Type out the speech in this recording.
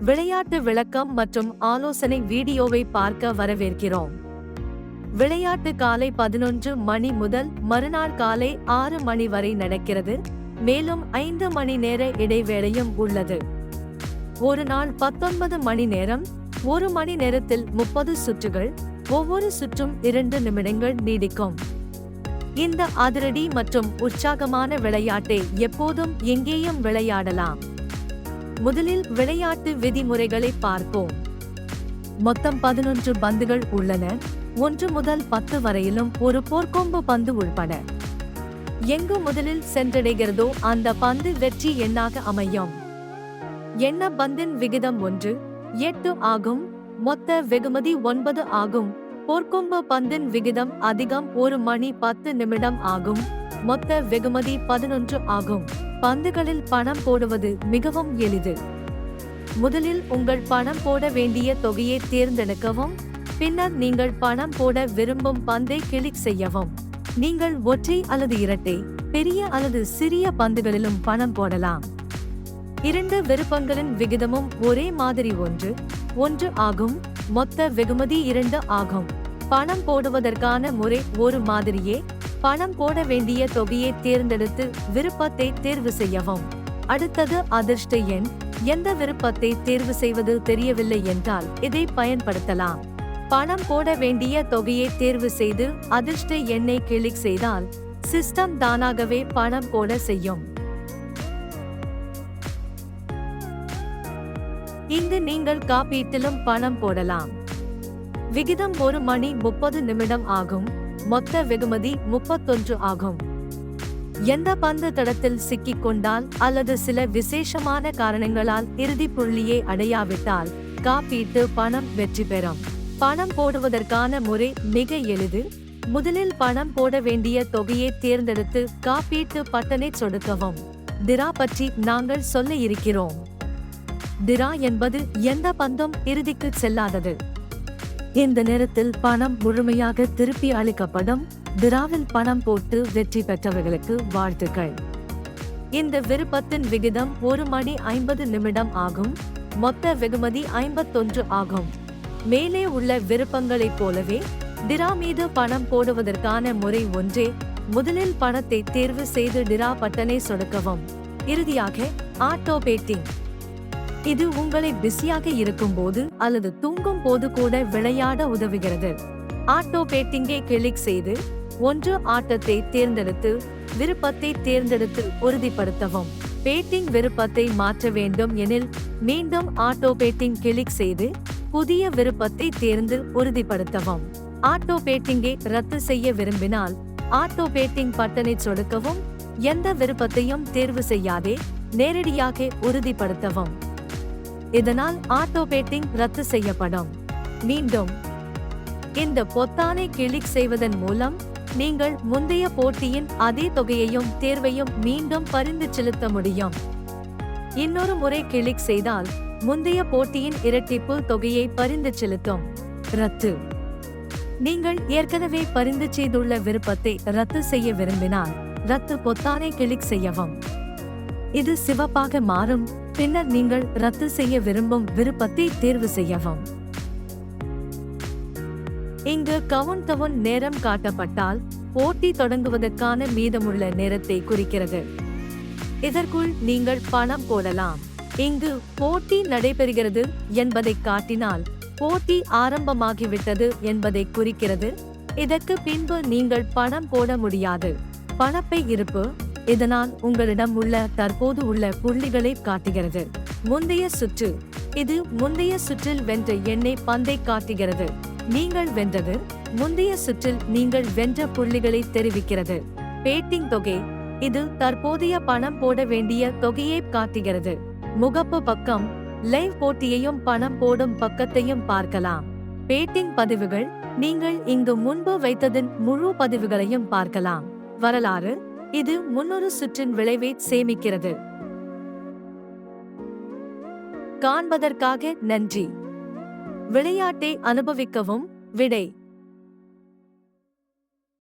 விளையாட்டு விளக்கம் மற்றும் ஆலோசனை வீடியோவை பார்க்க வரவேற்கிறோம். விளையாட்டு காலை பதினொன்று மணி முதல் மறுநாள் காலை ஆறு மணி வரை நடக்கிறது. மேலும் ஐந்து மணி நேர இடைவேளையும் உள்ளது. ஒரு நாள் பத்தொன்பது மணி நேரம் ஒரு மணி நேரத்தில் முப்பது சுற்றுகள் ஒவ்வொரு சுற்றும் இரண்டு நிமிடங்கள் நீடிக்கும். இந்த அதிரடி மற்றும் உற்சாகமான விளையாட்டை எப்போதும் எங்கேயும் விளையாடலாம். முதலில் விளையாட்டு விதிமுறைகளை பார்ப்போம். மொத்தம் பதினொன்று பந்துகள் உள்ளன. ஒன்று முதல் பத்து வரையிலும் ஒரு போர்க்கொம்பு பந்து உள்பட. எங்கு முதலில் சென்றடைகிறதோ அந்த பந்து வெற்றி எண்ணாக அமையும். எண்ண பந்தின் விகிதம் ஒன்று எட்டு ஆகும். மொத்த வெகுமதி ஒன்பது ஆகும். போர்க்கொம்பு பந்தின் விகிதம் அதிகம் ஒரு மணி பத்து நிமிடம் ஆகும். மொத்த வெகுமதி பதினொன்று ஆகும். பந்துகளில் பணம் போடுவது மிகவும் எளிது. முதலில் உங்கள் பணம் போட வேண்டிய தொகையை தேர்ந்தெடுக்கவும் பின்னர் நீங்கள் பணம் போட விரும்பும் பந்தை கிளிக் செய்யவும். நீங்கள் ஒற்றை அல்லது இரட்டை பெரிய அல்லது சிறிய பந்துகளிலும் பணம் போடலாம். இரண்டு விருப்பங்களின் விகிதமும் ஒரே மாதிரி ஒன்று ஒன்று ஆகும் மொத்த வெகுமதி இரண்டு ஆகும். பணம் போடுவதற்கான முறை ஒரு மாதிரியே பணம் போட வேண்டிய தொகையை தேர்ந்தெடுத்து விருப்பத்தை தேர்வு செய்யவும். அடுத்தது அதிர்ஷ்ட எண். எந்த விருப்பத்தை தேர்வு செய்வது தெரியவில்லை என்றால் இதை பயன்படுத்தலாம். பணம் போட வேண்டிய தொகையை தேர்வு செய்து அதிர்ஷ்ட எண்ணை கிளிக் செய்தால் சிஸ்டம் தானாகவே பணம் போட செய்யும். இங்கு நீங்கள் காப்பீட்டிலும் பணம் போடலாம். விகிதம் ஒரு மணி முப்பது நிமிடம் ஆகும். மொத்த வெகுமதி முப்பத்தொன்று ஆகும். எந்த பந்து தடத்தில் சிக்கிக் கொண்டால் அல்லது சில விசேஷமான காரணங்களால் இறுதி புள்ளியை அடையாவிட்டால் காப்பீட்டு பணம் வெற்றி பெறும். பணம் போடுவதற்கான முறை மிக எளிது. முதலில் பணம் போட வேண்டிய தொகையை தேர்ந்தெடுத்து காப்பீட்டு பட்டனை சொடுக்கவும். திரா பற்றி நாங்கள் சொல்ல இருக்கிறோம் திரா என்பது எந்த பந்தும் இறுதிக்கு செல்லாதது. இந்த நேரத்தில் பணம் முழுமையாக திருப்பி அளிக்கப்படும் திராவில் பணம் போட்டு வெற்றி பெற்றவர்களுக்கு வாழ்த்துக்கள். இந்த விருப்பத்தின் விகிதம் ஒரு மணி ஐம்பது நிமிடம் ஆகும். மொத்த வெகுமதி ஐம்பத்தொன்று ஆகும். மேலே உள்ள விருப்பங்களைப் போலவே டிரா மீது பணம் போடுவதற்கான முறை ஒன்றே முதலில் பணத்தை தேர்வு செய்து டிரா பட்டனை சொடுக்கவும். இறுதியாக ஆட்டோ பேட்டிங் இது உங்களை பிஸியாக இருக்கும்போது அல்லது தூங்கும் போது கூட விளையாட உதவுகிறது. ஆட்டோ பேட்டிங்கை கிளிக் செய்து ஒன்று ஆட்டத்தை தேர்ந்தெடுத்து விருப்பத்தை தேர்ந்தெடுத்து உறுதிப்படுத்தவும். பேட்டிங் விருப்பத்தை மாற்ற வேண்டும் எனில் மீண்டும் ஆட்டோ பேட்டிங் கிளிக் செய்து புதிய விருப்பத்தை தேர்ந்து உறுதிப்படுத்தவும். ஆட்டோ பேட்டிங்கை ரத்து செய்ய விரும்பினால் ஆட்டோ பேட்டிங் பட்டனை சொடுக்கவும் எந்த விருப்பத்தையும் தேர்வு செய்யாதே நேரடியாக உறுதிப்படுத்தவும். இதனால் ஆட்டோ பேட்டிங் ரத்து செய்யப்படும். மீண்டும் இந்த பொத்தானை கிளிக் செய்வதன் மூலம் நீங்கள் முந்தைய போட்டியின் அதே தொகையையும் தேர்வையும் மீண்டும் பரிந்து செலுத்த முடியும். இன்னொரு முறை கிளிக் செய்தால் முந்தைய போட்டியின் இரட்டிப்பு தொகையை பரிந்து செலுத்தும். ரத்து. நீங்கள் ஏற்கனவே பரிந்து செய்துள்ள விருப்பத்தை ரத்து செய்ய விரும்பினால் ரத்து பொத்தானை கிளிக் செய்யவும். இது சிவப்பாக மாறும். பின்னர் நீங்கள் ரத்து செய்ய விரும்பும் விருப்பத்தை தேர்வு செய்யவும். இங்கு கவுன் டவுன் நேரம் காட்டப்பட்டால் போட்டி தொடங்குவதற்கான மீதமுள்ள நேரத்தை குறிக்கிறது. இதற்குள் நீங்கள் பணம் போடலாம். இங்கு போட்டி நடைபெறுகிறது என்பதை காட்டினால் போட்டி ஆரம்பமாகிவிட்டது என்பதை குறிக்கிறது. இதற்கு பின்பு நீங்கள் பணம் போட முடியாது. பணப்பை இருப்பு இதனால் உங்களிடம் உள்ள தற்போது உள்ள புள்ளிகளை காட்டுகிறது. முந்தைய சுற்று. இது முந்தைய சுற்றில் வென்ற எண்ணெய் பந்தை காட்டுகிறது. நீங்கள் வென்றது. முந்தைய சுற்றில் நீங்கள் வென்ற புள்ளிகளை தெரிவிக்கிறது. பேட்டிங் தொகை. இது தற்போதைய பணம் போட வேண்டிய தொகையை காட்டுகிறது. முகப்பு பக்கம். லைவ் போட்டியையும் பணம் போடும் பக்கத்தையும் பார்க்கலாம். பேட்டிங் பதிவுகள். நீங்கள் இங்கு முன்பு வைத்ததின் முழு பதிவுகளையும் பார்க்கலாம். வரலாறு. இது முன்னொரு சுற்றின் விளைவை சேமிக்கிறது. காண்பதற்காக நன்றி. விளையாட்டை அனுபவிக்கவும் விடை.